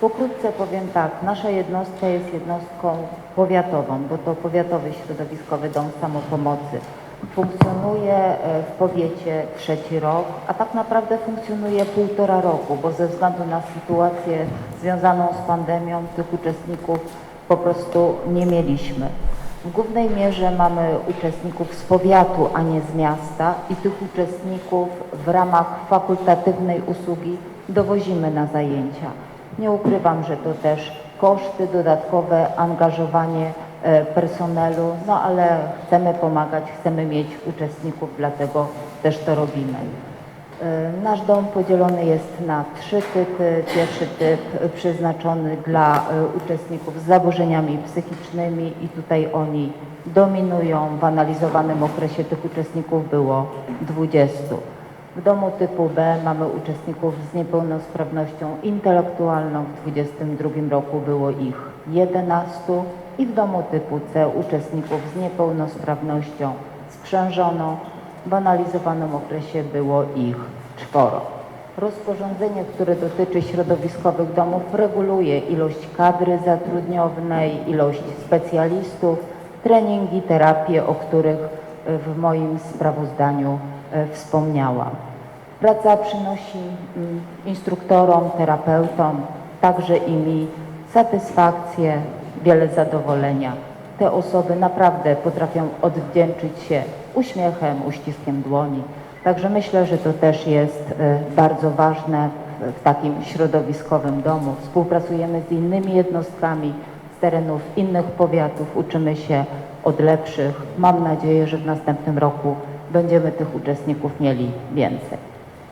Pokrótce powiem tak, nasza jednostka jest jednostką powiatową, bo to Powiatowy Środowiskowy Dom Samopomocy. Funkcjonuje e, w powiecie trzeci rok, a tak naprawdę funkcjonuje półtora roku, bo ze względu na sytuację związaną z pandemią tych uczestników po prostu nie mieliśmy. W głównej mierze mamy uczestników z powiatu, a nie z miasta i tych uczestników w ramach fakultatywnej usługi dowozimy na zajęcia. Nie ukrywam, że to też koszty, dodatkowe angażowanie e, personelu, no ale chcemy pomagać, chcemy mieć uczestników, dlatego też to robimy. E, Nasz dom podzielony jest na trzy typy. Pierwszy typ przeznaczony dla e, uczestników z zaburzeniami psychicznymi i tutaj oni dominują. W analizowanym okresie tych uczestników było 20. W domu typu B mamy uczestników z niepełnosprawnością intelektualną. W 2022 roku było ich 11 i w domu typu C uczestników z niepełnosprawnością sprzężoną. W analizowanym okresie było ich czworo. Rozporządzenie, które dotyczy środowiskowych domów, reguluje ilość kadry zatrudnionej, ilość specjalistów, treningi, terapie, o których e, w moim sprawozdaniu wspomniałam. Praca przynosi mm, instruktorom, terapeutom, także i mi satysfakcję, wiele zadowolenia. Te osoby naprawdę potrafią odwdzięczyć się uśmiechem, uściskiem dłoni. Także myślę, że to też jest e, bardzo ważne w takim środowiskowym domu. Współpracujemy z innymi jednostkami z terenów innych powiatów, uczymy się od lepszych. Mam nadzieję, że w następnym roku będziemy tych uczestników mieli więcej.